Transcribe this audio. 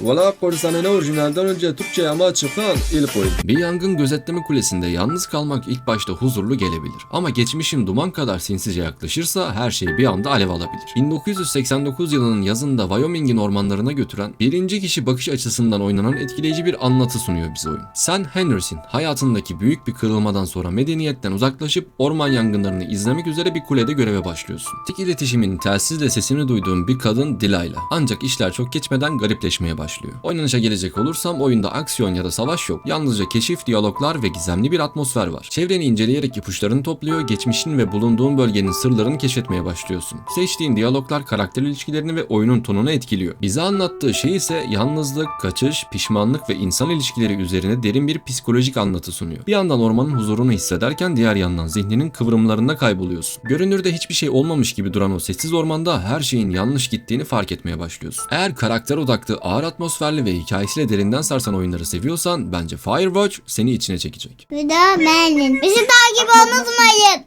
Valla korsanene orijinalden önce Türkçe ama çıkan ilk oyun. Bir yangın gözetleme kulesinde yalnız kalmak ilk başta huzurlu gelebilir. Ama geçmişin duman kadar sinsice yaklaşırsa her şey bir anda alev alabilir. 1989 yılının yazında Wyoming'in ormanlarına götüren birinci kişi bakış açısından oynanan etkileyici bir anlatı sunuyor bize oyun. Sen Henderson hayatındaki büyük bir kırılmadan sonra medeniyetten uzaklaşıp orman yangınlarını izlemek üzere bir kulede göreve başlıyorsun. Tek iletişimin telsizle sesini duyduğun bir kadın Delilah. Ancak işler çok geçmeden garipleşmeye başlıyor. Oynanışa gelecek olursam oyunda aksiyon ya da savaş yok. Yalnızca keşif, diyaloglar ve gizemli bir atmosfer var. Çevreni inceleyerek ipuçlarını topluyor, geçmişin ve bulunduğun bölgenin sırlarını keşfetmeye başlıyorsun. Seçtiğin diyaloglar karakter ilişkilerini ve oyunun tonunu etkiliyor. Bize anlattığı şey ise yalnızlık, kaçış, pişmanlık ve insan ilişkileri üzerine derin bir psikolojik anlatı sunuyor. Bir yandan ormanın huzurunu hissederken diğer yandan zihninin kıvrımlarında kayboluyorsun. Görünürde hiçbir şey olmamış gibi duran o sessiz ormanda her şeyin yanlış gittiğini fark etmeye başlıyorsun. Eğer karakter odaklı, ağır atmosferli ve hikayesiyle derinden sarsan oyunları seviyorsan bence Firewatch seni içine çekecek. Video beğenin. Bizi takip unutmayın.